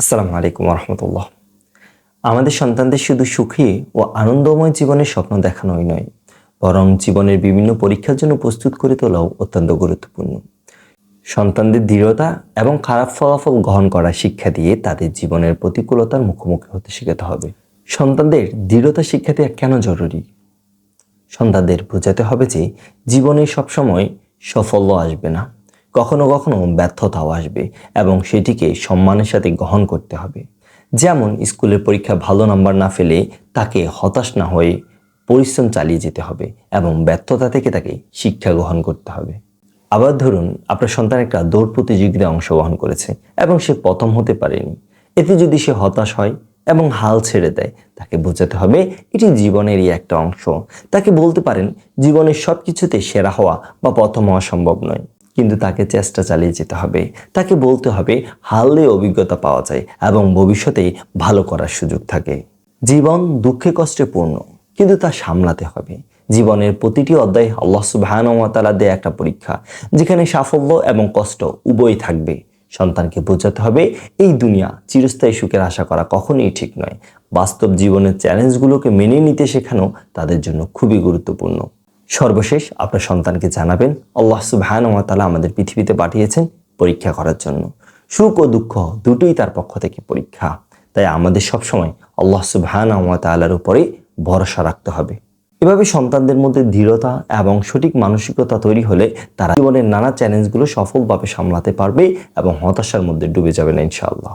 আসসালামু আলাইকুম রহমতুল্লাহ আমাদের সন্তানদের শুধু সুখী ও আনন্দময় জীবনের স্বপ্ন দেখানোই নয়, বরং জীবনের বিভিন্ন পরীক্ষার জন্য প্রস্তুত করে তোলাও অত্যন্ত গুরুত্বপূর্ণ। সন্তানদের দৃঢ়তা এবং খারাপ ফলাফল গ্রহণ করা শিক্ষা দিয়ে তাদের জীবনের প্রতিকূলতার মুখোমুখি হতে শেখাতে হবে। সন্তানদের দৃঢ়তা শিক্ষা দেওয়া কেন জরুরি? সন্তানদের বোঝাতে হবে যে জীবনে সবসময় সাফল্য আসবে না। কখনো কখনো ব্যর্থতাও আসবে এবং সেটিকে সম্মানের সাথে গ্রহণ করতে হবে। যেমন স্কুলের পরীক্ষা ভালো নাম্বার না ফেলে তাকে হতাশ না হয়ে পরিশ্রম চালিয়ে যেতে হবে এবং ব্যর্থতা থেকে তাকে শিক্ষা গ্রহণ করতে হবে। আবার ধরুন, আপনার সন্তান একটা দৌড় প্রতিযোগিতায় অংশগ্রহণ করেছে এবং সে প্রথম হতে পারেনি। এতে যদি সে হতাশ হয় এবং হাল ছেড়ে দেয়, তাকে বোঝাতে হবে এটি জীবনেরই একটা অংশ। তাকে বলতে পারেন, জীবনের সব কিছুতে সেরা হওয়া বা প্রথম হওয়া সম্ভব নয়। কিন্তু তাকে চেষ্টা চালিয়ে যেতে হবে। তাকে বলতে হবে, হারলে অভিজ্ঞতা পাওয়া যায় এবং ভবিষ্যতে ভালো করার সুযোগ থাকে। জীবন দুঃখে কষ্টে পূর্ণ, কিন্তু তা সামলাতে হবে। জীবনের প্রতিটি অধ্যায় আল্লাহ সুবাহানুয়াতালা দেয় একটা পরীক্ষা, যেখানে সাফল্য এবং কষ্ট উভয়ই থাকবে। সন্তানকে বোঝাতে হবে, এই দুনিয়া চিরস্থায়ী সুখের আশা করা কখনোই ঠিক নয়। বাস্তব জীবনের চ্যালেঞ্জগুলোকে মেনে নিতে শেখানো তাদের জন্য খুবই গুরুত্বপূর্ণ। সর্বশেষ আপনার সন্তানকে জানাবেন, আল্লাহ সুবাহানুয়াতালা আমাদের পৃথিবীতে পাঠিয়েছেন পরীক্ষা করার জন্য। সুখ ও দুঃখ দুটোই তার পক্ষ থেকে পরীক্ষা। তাই আমাদের সবসময় আল্লাহ সুবাহানুয়াতালার উপরে ভরসা রাখতে হবে। এভাবে সন্তানদের মধ্যে দৃঢ়তা এবং সঠিক মানসিকতা তৈরি হলে তারা জীবনের নানা চ্যালেঞ্জগুলো সফলভাবে সামলাতে পারবে এবং হতাশার মধ্যে ডুবে যাবে না ইনশাআল্লাহ।